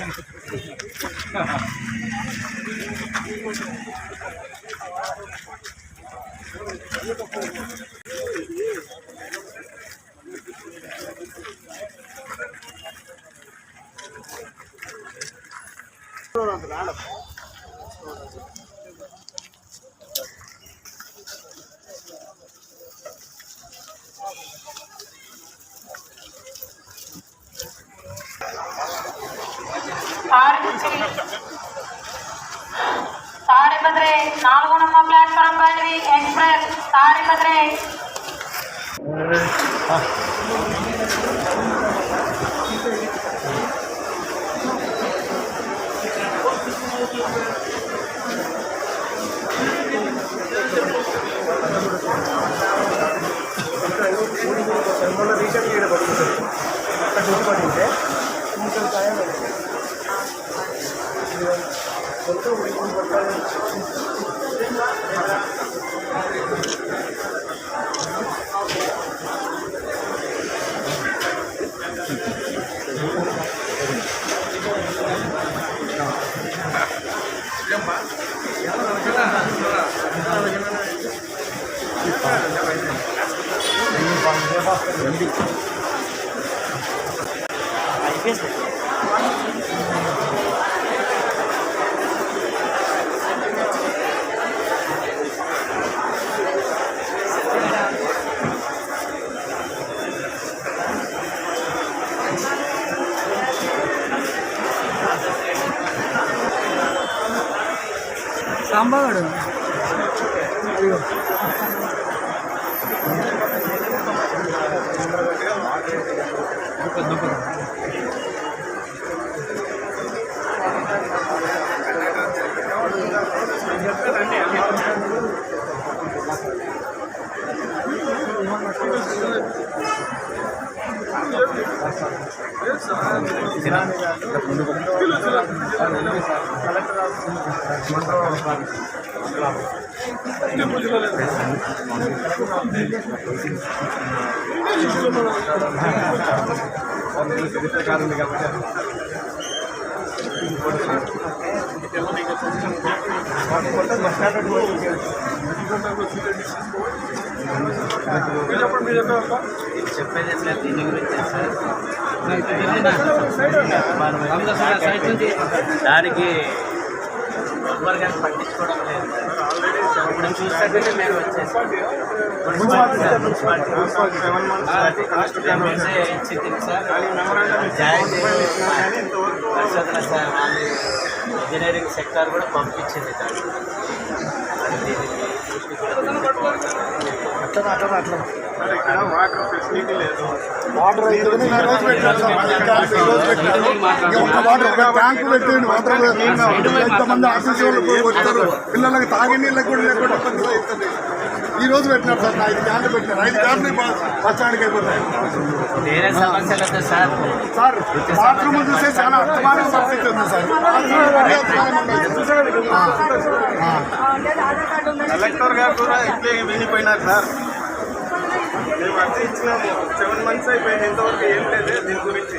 はあ。తాడిపత్రి నాలుగు number platform పైనవి express Tadipatri చెప్పేది ఏం లేదు దీని గురించి సార్ దానికి ఎవ్వరు కానీ పట్టించుకోవడం లేదు. ఇప్పుడు మేము వచ్చేసి. మున్సిపాలిటీ. సార్, ఇచ్చింది సార్. జాయింట్ పరిశోధన సార్ వాళ్ళు ఇంజనీరింగ్ సెక్టార్ కూడా పంపించింది దాన్ని దీనికి అట్లా అట్లా అట్లా ఇక్కడ వాటర్ ఫెసిలిటీ లేదు వాటర్ వాటర్ ట్యాంక్ పెట్టండి వాటర్ ఎంతమంది ఆఫీస్ వాళ్ళు వస్తారు పిల్లలకి తాగే నీళ్ళకి కూడా లేకుండా అవుతుంది ఈ రోజు పెట్టినారు సార్ నా ఐదు క్యాన్లు పెట్టినారు ఐదు క్యాన్లు బస్ స్టాండ్కి అయిపోతాయి సార్ బాత్రూమ్ చూస్తే చాలా అర్థమైన పరిస్థితి ఉంది సార్. కలెక్టర్ గారు కూడా ఇట్లే వెళ్ళిపోయినారు సార్ మేము అర్జీ ఇచ్చినాము సెవెన్ మంత్స్ అయిపోయింది. ఇంతవరకు ఏం లేదు దీని గురించి.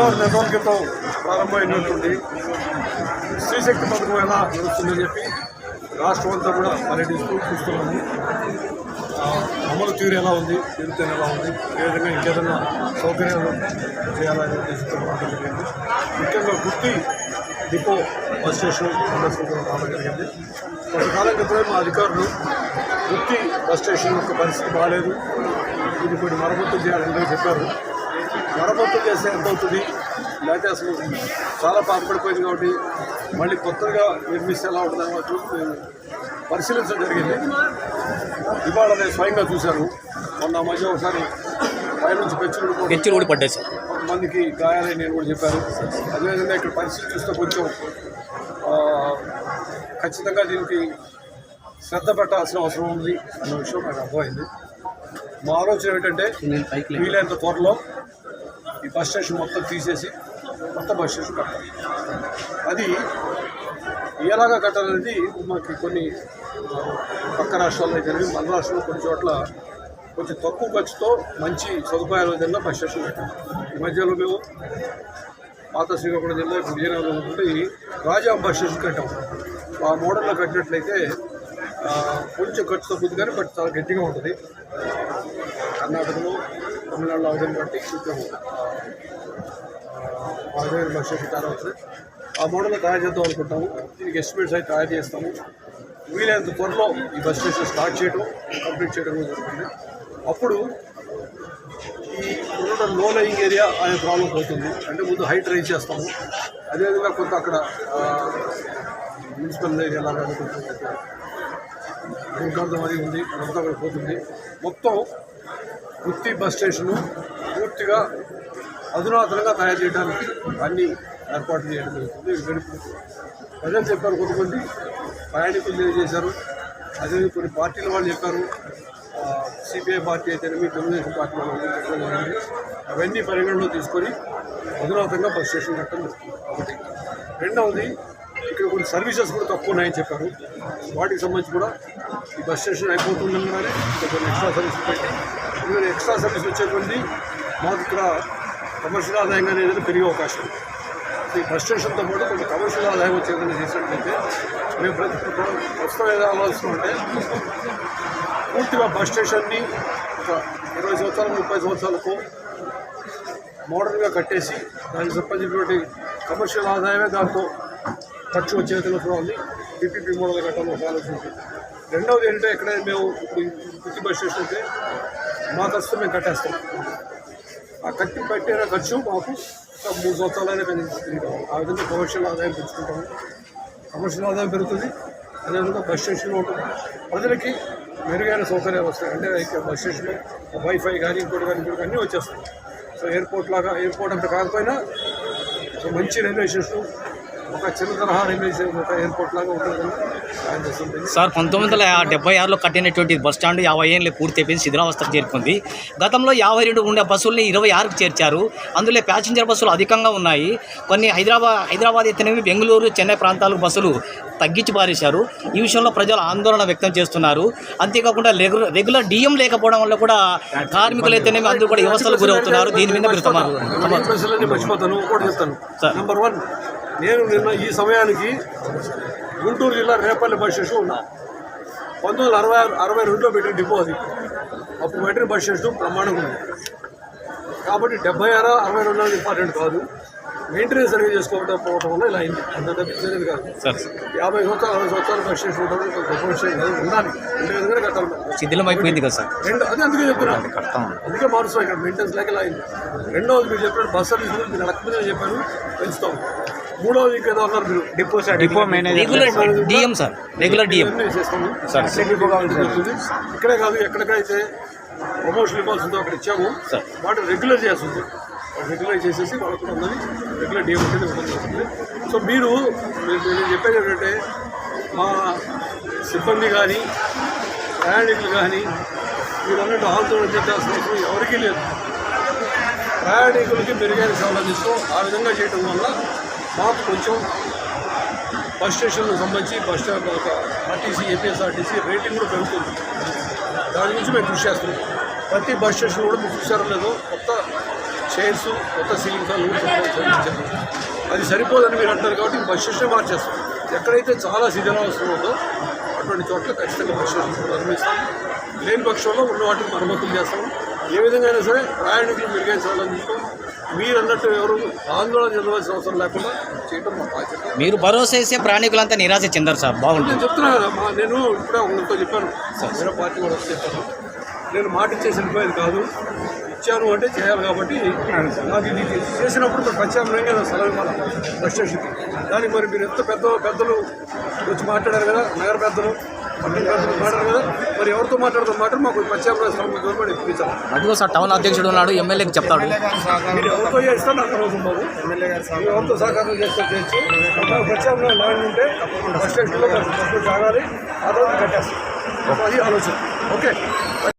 సుమారు నెల రోజుల క్రితం ప్రారంభమైనటువంటి స్త్రీశక్తి పథకం ఎలా నడుస్తుందని చెప్పి రాష్ట్రం అంతా కూడా పర్యటిస్తూ చూస్తున్నాము. అమలు తీరు ఎలా ఉంది? తీరుతేనే ఎలా ఉంది? ఏ విధంగా ఇంకేదైనా సౌకర్యాలు చేయాలని ఉద్దేశంతో జరిగింది. ముఖ్యంగా గుర్తి డిపో బస్ స్టేషన్ సందర్శించడం రావడం జరిగింది. కొంతకాలం క్రితమే మా అధికారులు గుత్తి బస్ స్టేషన్ యొక్క పరిస్థితి బాగాలేదు ఇది కొన్ని మరమ్మతులు చేయాలని చెప్పారు. మరమ్మతులు చేస్తే ఎంత అవుతుంది లేకపోతే అసలు చాలా పాతపడిపోయింది కాబట్టి మళ్ళీ కొత్తగా నిర్మిస్తే ఎలా ఉంటుందని వాళ్ళు చూసి పరిశీలించడం జరిగింది. ఇవాళ నేను స్వయంగా చూశాను. మొన్న మధ్య ఒకసారి పైనుంచి పెచ్చులు కూడా గెచ్చులు కూడా పడ్డాయి సార్. కొంతమందికి గాయాలని నేను కూడా చెప్పాను. అదేవిధంగా ఇక్కడ పరిస్థితి చూస్తే కొంచెం ఖచ్చితంగా దీనికి శ్రద్ధ పెట్టాల్సిన అవసరం ఉంది అన్న విషయం నాకు అర్థమైంది. మా ఆలోచన ఏంటంటే వీలైనంత త్వరలో ఈ బస్ స్టేషన్ మొత్తం తీసేసి కొత్త బస్ స్టేషన్ కట్టాలి. అది ఎలాగా కట్టాలనేది మనకి కొన్ని పక్క రాష్ట్రాల్లో జరిగి మన రాష్ట్రంలో కొన్ని చోట్ల కొంచెం తక్కువ ఖర్చుతో మంచి సదుపాయాల విధంగా బస్ స్టేషన్ కట్టాలి. ఈ మధ్యలో మేము పాత శ్రీకాకుళం జిల్లా ఇప్పుడు విజయనగరం ఉంటే రాజా బస్ స్టేషన్ కట్టాం. ఆ మోడల్లో కట్టినట్లయితే కొంచెం ఖర్చుతో తగ్గుతుంది కానీ బట్ చాలా గట్టిగా ఉంటుంది. కర్ణాటకలో తమిళనాడులో ఆ విధంగా బట్టి కొంచెం ఆ విధమైన తయారు అవుతుంది ఆ మోడల్ తయారు చేద్దాం అనుకుంటాము. దీనికి ఎస్టిమేట్స్ అయితే తయారు చేస్తాము. వీలైనంత త్వరలో ఈ బస్ స్టేషన్ స్టార్ట్ చేయడం కంప్లీట్ చేయడం జరుగుతుంది. అప్పుడు ఈ ఉన్న లో లయింగ్ ఏరియా అనే ప్రాబ్లం పోతుంది. అంటే ముందు హైట్ రైజ్ చేస్తాము. అదేవిధంగా కొంత అక్కడ మున్సిపల్ ఏరియా లాగా కొంచెం భూగర్భం అది ఉంది అదంతా అక్కడ పోతుంది. మొత్తం గుత్తి బస్ స్టేషను పూర్తిగా అధునాతనంగా తయారు చేయడానికి అన్ని ఏర్పాట్లు చేయడం జరుగుతుంది. గడుపు ప్రజలు చెప్పారు కొంతమంది ప్రయాణికులు తెలియజేశారు. అదే కొన్ని పార్టీల వాళ్ళు చెప్పారు. సిపిఐ పార్టీ అయితేనేమి తెలుగుదేశం పార్టీ వాళ్ళు అవన్నీ పరిగణలో తీసుకొని అధునాతంగా బస్ స్టేషన్ కట్టడం జరుగుతుంది. ఒకటి రెండవది ఇక్కడ కొన్ని సర్వీసెస్ కూడా తక్కువ ఉన్నాయని చెప్పారు. వాటికి సంబంధించి కూడా ఈ బస్ స్టేషన్ అయిపోతుండగానే ఇంకా కొన్ని ఎక్స్ట్రా సర్వీసులు పెట్టి మీరు ఎక్స్ట్రా సర్వీస్ వచ్చేటువంటి మాకు ఇక్కడ కమర్షియల్ ఆదాయం అనేది పెరిగే అవకాశం ఈ బస్ స్టేషన్తో పాటు కొంచెం కమర్షియల్ ఆదాయం వచ్చేదని చేసినట్లయితే మేము ప్రతి ప్రస్తుతం ఏదో ఆలోచన అంటే పూర్తిగా బస్ స్టేషన్ని ఒక ఇరవై సంవత్సరాలు ముప్పై సంవత్సరాలకు మోడర్న్గా కట్టేసి దానికి సంబంధించినటువంటి కమర్షియల్ ఆదాయమే దాంతో ఖర్చు వచ్చే విధంగా చూడాలి పీపీపీ మోడల్ కట్టాలని ఒక ఆలోచన ఉంది. రెండవది ఏంటంటే ఎక్కడైనా మేము ఇప్పుడు బస్ స్టేషన్ అయితే మా ఖర్చుతో మేము కట్టేస్తాం. ఆ కట్టి పెట్టిన ఖర్చు మాకు. ఒక మూడు సంవత్సరాలైనా పెంచుతుంది ఆ విధంగా కమర్షియల్ ఆదాయం పెంచుకుంటాము. కమర్షియల్ ఆదాయం పెరుగుతుంది. అదేవిధంగా బస్ స్టేషన్లో ఉంటుంది ప్రజలకి మెరుగైన సౌకర్యాలు వస్తాయి. అంటే ఇక బస్ స్టేషన్లో వైఫై కానీ ఇంకోటి కానీ ఇంకోటి అన్నీ వచ్చేస్తాయి. సో ఎయిర్పోర్ట్ లాగా ఎయిర్పోర్ట్ అంత కాకపోయినా సో మంచి రైల్వే స్టేషన్ ఒక చిన్న తరహా ఒక ఎయిర్పోర్ట్ లాగా చేస్తుంది సార్ పంతొమ్మిది వందల డెబ్బై ఆరులో కట్టినటువంటి బస్ స్టాండ్ యాభై ఏళ్ళు పూర్తి అయిపోయింది శిథిలావస్థకు చేరుకుంది. గతంలో యాభై రెండు ఉండే బస్సుల్ని ఇరవై ఆరుకు చేర్చారు. అందులో ప్యాసింజర్ బస్సులు అధికంగా ఉన్నాయి. కొన్ని హైదరాబాద్ హైదరాబాద్ అయితేనేమి బెంగళూరు చెన్నై ప్రాంతాలకు బస్సులు తగ్గించి పారేశారు. ఈ విషయంలో ప్రజలు ఆందోళన వ్యక్తం చేస్తున్నారు. అంతేకాకుండా రెగ్యులర్ రెగ్యులర్ డిఎం లేకపోవడం వల్ల కూడా కార్మికులు అయితేనేమి అందరూ కూడా వ్యవస్థలు గురవుతున్నారు. దీని మీద మీరు తమ. నెంబర్ వన్ నేను నిన్న ఈ సమయానికి గుంటూరు జిల్లా రేపల్లి బస్ స్టేషన్ ఉన్నా. పంతొమ్మిది వందల అరవై అరవై రెండులో పెట్టిన డిపో అది అప్పుడు పెట్టిన బస్ స్టేషన్ ప్రమాణంగా ఉంది. కాబట్టి డెబ్బై ఆరు అరవై రెండు అనేది ఇంపార్టెంట్ కాదు. మెయింటెనెన్స్ సరిగ్గా చేసుకోవడం పోవడం వల్ల ఇలా అయింది. అంత తప్పించేది కాదు. సార్. యాభై సంవత్సరాలు అరవై సంవత్సరాలు బస్ స్టేషన్ కొంచెం గొప్ప విషయం ఉండాలి. ఉండే విధంగా కట్టాలి. శిథిలం అయిపోయింది కదా సార్. రెండు అదే అందుకే చెప్తున్నాను అందుకే మారుస్తాం ఇక్కడ. మెయింటెనెన్స్ లేక ఇలా అయింది. రెండవది మీరు చెప్పినట్టు బస్ సర్వీస్ గురించి మీరు అడగకముందే చెప్పాను. పెంచుతాం. మూడవది ఇంకేదో అన్నారు మీరు. Depot depot manager regular DM sir regular DM. Sir. Depot కావాల్సి వస్తుంది. ఇక్కడే కాదు ఎక్కడికైతే ప్రమోషన్ ఇవ్వాల్సిందో అక్కడ ఇచ్చాము. సార్. వాటిని రెగ్యులర్ చేస్తుంది రెగ్యులర్ చేసేసి వాళ్ళకు కూడా ఉన్నది రెగ్యులర్ డిఎం అనేది ఉంటుంది సో మీరు మీరు నేను చెప్పేది ఏంటంటే మా సిబ్బంది కానీ ప్రయాణికులు కానీ మీరన్నట్టు ఆందోళన చెందాల్సిన అవసరం ఎవరికీ లేదు. ప్రయాణికులకి మెరుగైన సేవలు అందిస్తూ ఆ విధంగా చేయడం వల్ల మాకు కొంచెం బస్ స్టేషన్లకు సంబంధించి బస్ స్టాండ్ ఒక ఆర్టీసీ ఏపీఎస్ఆర్టీసీ రేటింగ్ కూడా పెరుగుతుంది. దాని గురించి మేము కృషి చేస్తున్నాం. ప్రతి బస్ స్టేషన్ కూడా మీకు చూసారో లేదో కొత్త చైర్స్ కొత్త సీలింగ్ ఫ్యాన్లు కూడా అది సరిపోదని మీరు అంటారు కాబట్టి బస్ స్టేషన్ మార్చేస్తాం. ఎక్కడైతే చాలా శిథిలావస్థ ఉందో అటువంటి చోట్ల ఖచ్చితంగా బస్ స్టేషన్ నిర్మిస్తాం. లేని పక్షంలో ఉన్న వాటిని మరమ్మతులు చేస్తాం. ఏ విధంగా అయినా సరే ప్రయాణికులు మెరుగైన సేవలు అందిస్తాం మీరు అన్నట్టు ఎవరు ఆందోళన చెందవలసిన అవసరం లేకుండా చేయడం మా బాధ్యత. మీరు భరోసా ఇస్తే ప్రయాణికులంతా నిరాశ చెందరు సార్. బాగుంటుంది. నేను చెప్తున్నా కదా మా నేను ఇప్పుడే ఒకరితో చెప్పాను. వేరే పార్టీ కూడా వస్తే చెప్పాను నేను మాట ఇచ్చేసి వెళ్ళిపోయేది కాదు. ఇచ్చాను అంటే చేయాలి కాబట్టి నాకు ఇది చేసినప్పుడు మరి ప్రత్యామ్నాయంగా నా స్థలం ఇవ్వాలి. బస్ స్టేషన్కి. దానికి మరి మీరు ఎంత పెద్ద పెద్దలు వచ్చి మాట్లాడారు కదా నగర పెద్దలు పట్టణ పెద్దలు మాట్లాడారు కదా మరి ఎవరితో మాట్లాడుతూ మాట్లాడి మాకు ప్రత్యామ్నాయ స్థలం గవర్నమెంట్ ఇప్పించాలి అటుగా సార్ టౌన్ అధ్యక్షుడు ఉన్నాడు ఎమ్మెల్యేకి చెప్తాడు. మీరు ఎవరితో చేస్తే నాకు అవసరం బాబు. మీరు ఎవరితో సహకారం చేస్తే చేయొచ్చు. మాకు ప్రత్యామ్నాయ ల్యాండ్ ఉంటే బస్ స్టేషన్లో ఆ కట్టేస్తాం. అది ఆలోచన. ఓకే.